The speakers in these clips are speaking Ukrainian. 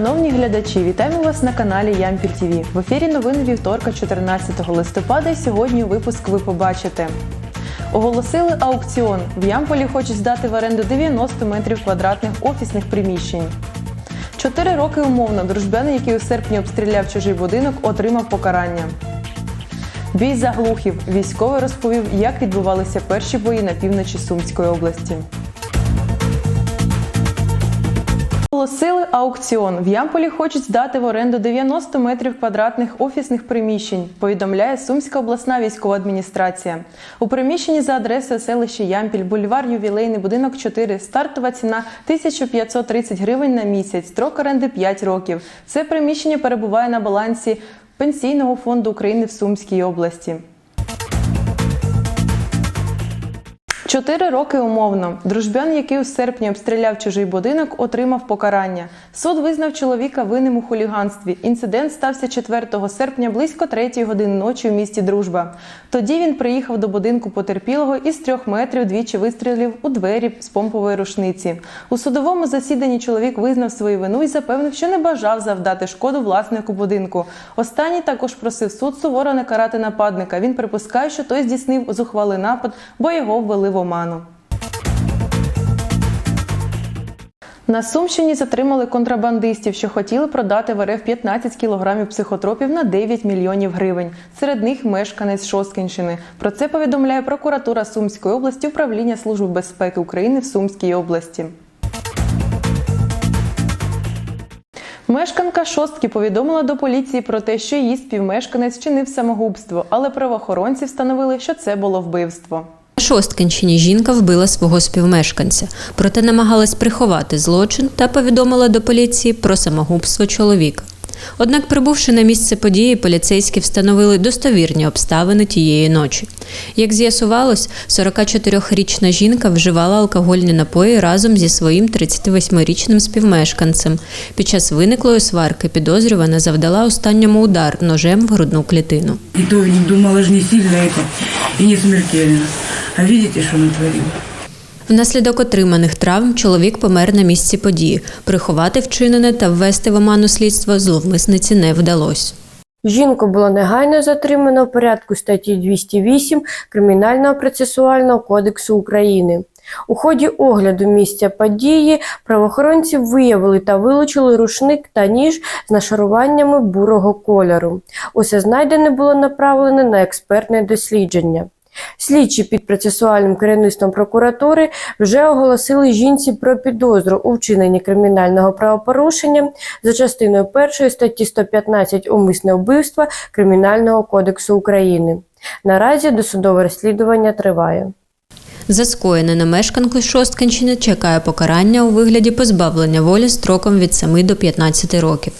Шановні глядачі, вітаємо вас на каналі Ямпіль ТВ. В ефірі новини вівторка, 14 листопада. І сьогодні випуск ви побачите. Оголосили аукціон. В Ямполі хочуть здати в оренду 90 метрів квадратних офісних приміщень. Чотири роки умовно дружбянин, який у серпні обстріляв чужий будинок, отримав покарання. Бій заглухів. Військовий розповів, як відбувалися перші бої на півночі Сумської області. Оголосили аукціон. В Ямполі хочуть здати в оренду 90 метрів квадратних офісних приміщень, повідомляє Сумська обласна військова адміністрація. У приміщенні за адресою селище Ямпіль, бульвар Ювілейний будинок 4, стартова ціна 1530 гривень на місяць, строк оренди 5 років. Це приміщення перебуває на балансі Пенсійного фонду України в Сумській області. Чотири роки умовно. Дружбян, який у серпні обстріляв чужий будинок, отримав покарання. Суд визнав чоловіка винним у хуліганстві. Інцидент стався 4 серпня близько 3 години ночі в місті Дружба. Тоді він приїхав до будинку потерпілого і з трьох метрів двічі вистрілив у двері з помпової рушниці. У судовому засіданні чоловік визнав свою вину і запевнив, що не бажав завдати шкоду власнику будинку. Останній також просив суд суворо не карати нападника. Він припускає, що той здійснив зухвалий напад, бо його ввели в оману. На Сумщині затримали контрабандистів, що хотіли продати в РФ 15 кілограмів психотропів на 9 мільйонів гривень. Серед них мешканець Шосткінщини. Про це повідомляє прокуратура Сумської області управління Служби безпеки України в Сумській області. Мешканка шостки повідомила до поліції про те, що її співмешканець чинив самогубство, але правоохоронці встановили, що це було вбивство. Шосткинщині жінка вбила свого співмешканця, проте намагалась приховати злочин та повідомила до поліції про самогубство чоловіка. Однак, прибувши на місце події, поліцейські встановили достовірні обставини тієї ночі. Як з'ясувалось, 44-річна жінка вживала алкогольні напої разом зі своїм 38-річним співмешканцем. Під час виниклої сварки підозрювана завдала останньому удар ножем в грудну клітину. И то думала же не сильно и не смертельно. А видите, что натворил? Внаслідок отриманих травм чоловік помер на місці події. Приховати вчинене та ввести в оману слідство зловмисниці не вдалося. Жінку було негайно затримано в порядку статті 208 Кримінального процесуального кодексу України. У ході огляду місця події правоохоронці виявили та вилучили рушник та ніж з нашаруваннями бурого кольору. Усе знайдене було направлене на експертне дослідження. Слідчі під процесуальним керівництвом прокуратури вже оголосили жінці про підозру у вчиненні кримінального правопорушення за частиною 1 статті 115 умисне вбивство Кримінального кодексу України. Наразі досудове розслідування триває. За скоєне на мешканку Шосткинщини чекає покарання у вигляді позбавлення волі строком від 7 до 15 років.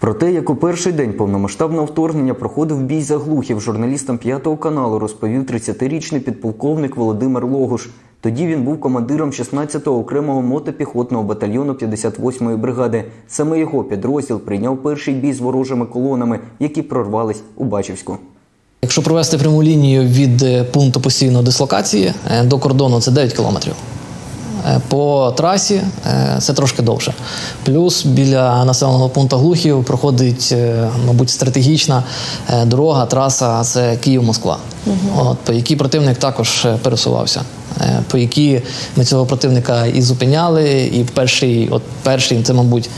Про те, як у перший день повномасштабного вторгнення проходив бій заглухів, журналістам п'ятого каналу розповів 30-річний підполковник Володимир Логуш. Тоді він був командиром 16-го окремого мотопіхотного батальйону 58-ї бригади. Саме його підрозділ прийняв перший бій з ворожими колонами, які прорвались у Бачівську. Якщо провести пряму лінію від е, пункту постійної дислокації е, до кордону, це 9 кілометрів. Е, По трасі е, це трошки довше. Плюс біля населеного пункту Глухів проходить, е, мабуть, стратегічна дорога, траса це Київ-Москва, От, по якій противник також пересувався. По якій ми цього противника і зупиняли, і перший, от перший, це, мабуть,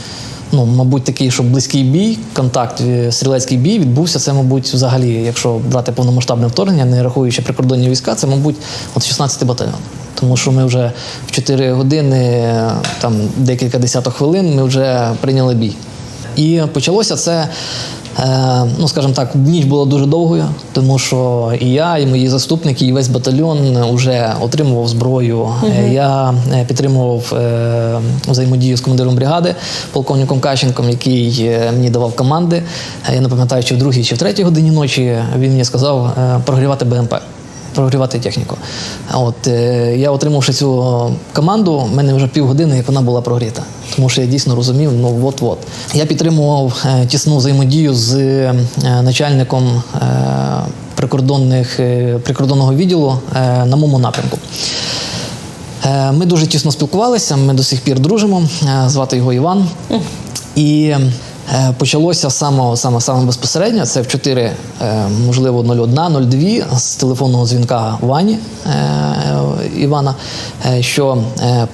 ну, мабуть, такий, що близький бій, контакт, стрілецький бій відбувся. Це, мабуть, взагалі, якщо брати повномасштабне вторгнення, не рахуючи прикордонні війська, це, мабуть, от 16-й батальйон. Тому що ми вже в 4 години, там декілька десяток хвилин, ми вже прийняли бій. І почалося це. е, Ну, скажімо так, ніч була дуже довгою, тому що і я, і мої заступники, і весь батальйон вже отримував зброю. Е, Я е, підтримував взаємодію з командиром бригади, полковником Кащенком, який мені давав команди. Я не пам'ятаю, чи в другій, чи в третій годині ночі він мені сказав прогрівати БМП прогрівати техніку. А От е, я отримавши цю команду, в мене вже півгодини, як вона була прогріта. Тому що я дійсно розумів, ну от-от. Я підтримував е, тісну взаємодію з е, начальником е, прикордонних, е, прикордонного відділу е, на моєму напрямку. Е, Е, Ми дуже тісно спілкувалися, ми до сих пір дружимо. Е, Звати його Іван. І е, почалося саме, саме, саме безпосередньо. Це в 4, е, можливо, 01, 02 з телефонного дзвінка Вані е, Івана, е, що е,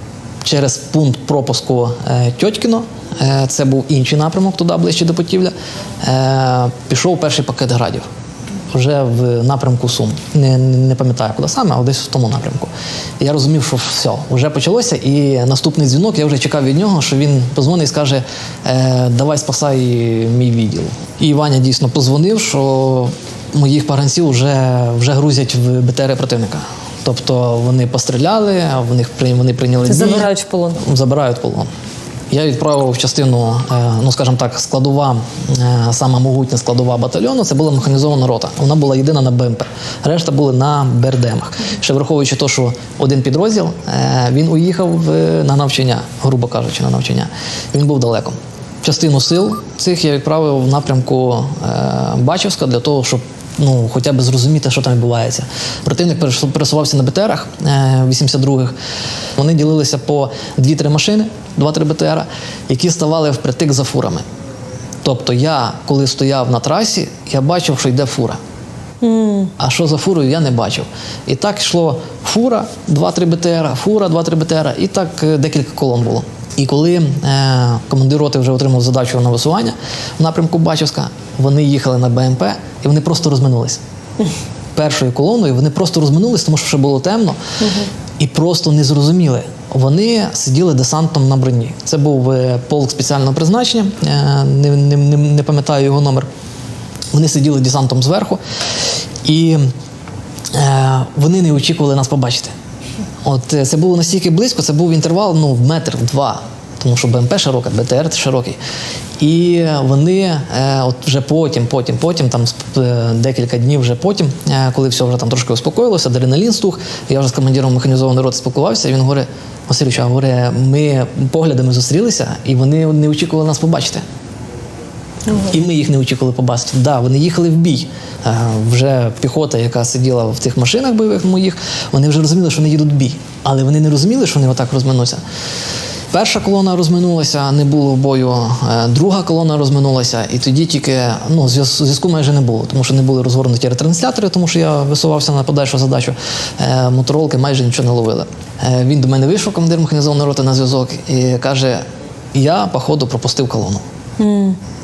через пункт пропуску е, Тьотькіно, е, це був інший напрямок, туди ближче до Потівля, е, пішов перший пакет градів вже в напрямку Сум. Не, не пам'ятаю, куди саме, але десь в тому напрямку. І я розумів, що все, вже почалося. І наступний дзвінок я вже чекав від нього, що він позвонить і скаже: е, давай спасай мій відділ. І Ваня дійсно позвонив, що моїх паганців вже, вже грузять в БТРи противника. Тобто вони постріляли, в них вони прийняли Це забирають в полон. Забирають в полон. Я відправив частину, е, ну скажімо так, складова, е, сама могутня складова батальйону. Це була механізована рота. Вона була єдина на БМП. Решта були на БРДМах. Ще враховуючи те, що один підрозділ е, він уїхав на навчання, грубо кажучи, на навчання. Він був далеко. Частину сил цих я відправив в напрямку Бачівська для того, щоб ну, хоча б зрозуміти, що там відбувається. Противник пересувався на БТРах е, 82-х. Вони ділилися по 2-3 машини, 2-3 БТРа, які ставали впритик за фурами. Тобто я, коли стояв на трасі, я бачив, що йде фура. А що за фурою, я не бачив. І так йшло фура, 2-3 БТР, фура, 2-3 БТР, і так е, декілька колон було. І коли е, командир роти вже отримав задачу на висування в напрямку Бачівська, вони їхали на БМП і вони просто розминулись. Першою колоною вони просто розминулись, тому що ще було темно, і просто не зрозуміли. Вони сиділи десантом на броні. Це був е, полк спеціального призначення, е, не, не, не, не пам'ятаю його номер. Вони сиділи десантом зверху, і е, вони не очікували нас побачити. От е, це було настільки близько, це був інтервал ну, в метр, в два, тому що БМП широка, БТР широкий. І вони е, от вже потім, потім, потім, там е, декілька днів вже потім, е, коли все вже там трошки успокоїлося, адреналін стух, я вже з командиром механізованої роти спілкувався, і він говорить, Васильович, а говорить, ми поглядами зустрілися, і вони не очікували нас побачити. І ми їх не очікували побачити. Да, вони їхали в бій. Е, Вже піхота, яка сиділа в цих машинах бойових моїх, вони вже розуміли, що вони їдуть в бій. Але вони не розуміли, що вони отак розминуться. Перша колона розминулася, не було бою. е, Друга колона розминулася, і тоді тільки ну, зв'яз- зв'язку майже не було, тому що не були розгорнуті ретранслятори, тому що я висувався на подальшу задачу. Е, Моторолки майже нічого не ловили. Е, Він до мене вийшов, командир механізованої роти на зв'язок, і каже: Я, походу, пропустив колону.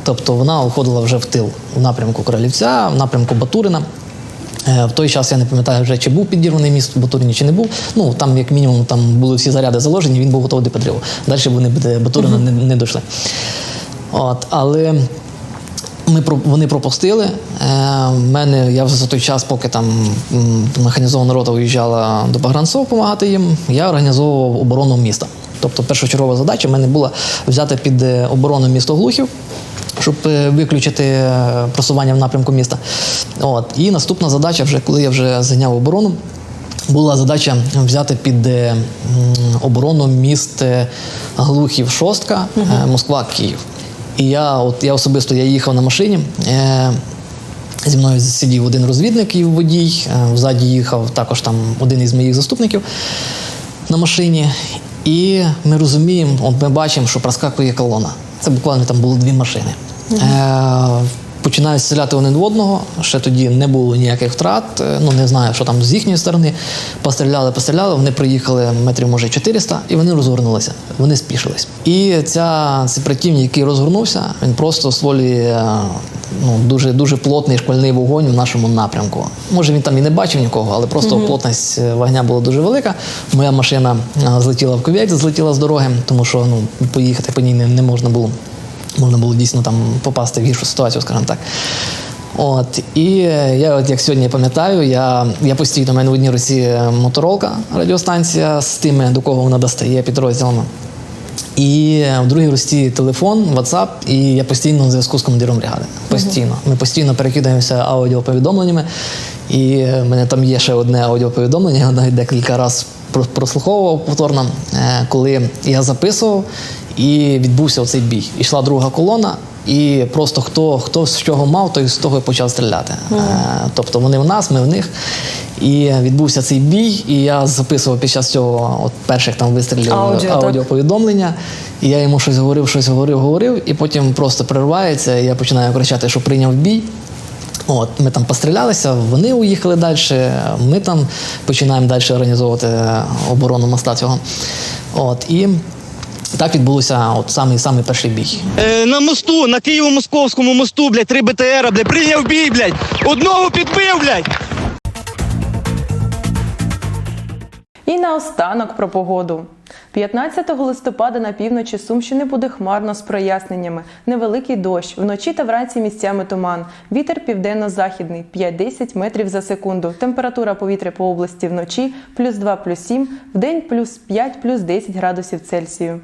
Тобто вона уходила вже в тил в напрямку Королівця, в напрямку Батурина. Е, В той час я не пам'ятаю вже, чи був підірваний міст в Батурині, чи не був. Ну там, як мінімум, там були всі заряди заложені, він був готовий до підриву. Далі вони до Батурина не, не дійшли. От, але ми вони пропустили. Е, мене я за той час, поки там механізована рота виїжджала до Багранцов допомагати їм, я організовував оборону міста. Тобто першочергова задача в мене була взяти під е, оборону місто Глухів, щоб е, виключити е, просування в напрямку міста. От. І наступна задача, вже коли я вже зайняв оборону, була задача взяти під оборону міст Глухів, Шостка, е, Москва, Київ. І я, от, я особисто я їхав на машині. Е, Зі мною сидів один розвідник і водій. Взаді їхав також там один із моїх заступників на машині. І ми розуміємо, от ми бачимо, що проскакує колона. Це буквально там було дві машини. Е, починають стріляти один в одного. Ще тоді не було ніяких втрат. Е, Ну не знаю, що там з їхньої сторони. Постріляли, постріляли. Вони приїхали метрів, може, 400, і вони розгорнулися. Вони спішились. І ця цей противник, який розгорнувся, він просто створює е, ну, дуже дуже плотний шквальний вогонь в нашому напрямку. Може він там і не бачив нікого, але просто плотність е, вогня була дуже велика. Моя машина злетіла в ковець, злетіла з дороги, тому що ну, поїхати по ній не, не можна було. Можна було дійсно там попасти в гіршу ситуацію, скажімо так. От, і е, я, от як сьогодні пам'ятаю, я, я постійно в мене в одній руці е, моторолка, радіостанція з тими, до кого вона достає підрозділами. І в другій рості телефон, WhatsApp, і я постійно на зв'язку з командиром бригади. Постійно. Ми постійно перекидаємося аудіоповідомленнями. І в мене там є ще одне аудіоповідомлення, я навіть декілька разів про- прослуховував повторно, е, коли я записував і відбувся оцей бій. Ішла друга колона, І просто хто, хто з чого мав, той з того і почав стріляти. Е, тобто вони в нас, ми в них. І відбувся цей бій, і я записував під час цього от перших там вистрілів Аудіо, аудіоповідомлення. І я йому щось говорив, щось говорив, говорив, і потім просто переривається, і я починаю кричати, що прийняв бій. От, ми там пострілялися, вони уїхали далі. Ми там починаємо далі організовувати е, оборону моста цього. От, і так відбулося от самий, самий перший бій. Е, на мосту, на Києво-Московському мосту, блядь, три БТРа, блядь, прийняв бій, блядь, одного підбив, блядь. І наостанок про погоду. 15 листопада на півночі Сумщини буде хмарно з проясненнями. Невеликий дощ. Вночі та вранці місцями туман. Вітер південно-західний 5-10 метрів за секунду. Температура повітря по області вночі плюс 2, плюс 7, вдень плюс 5, плюс 10 градусів Цельсію.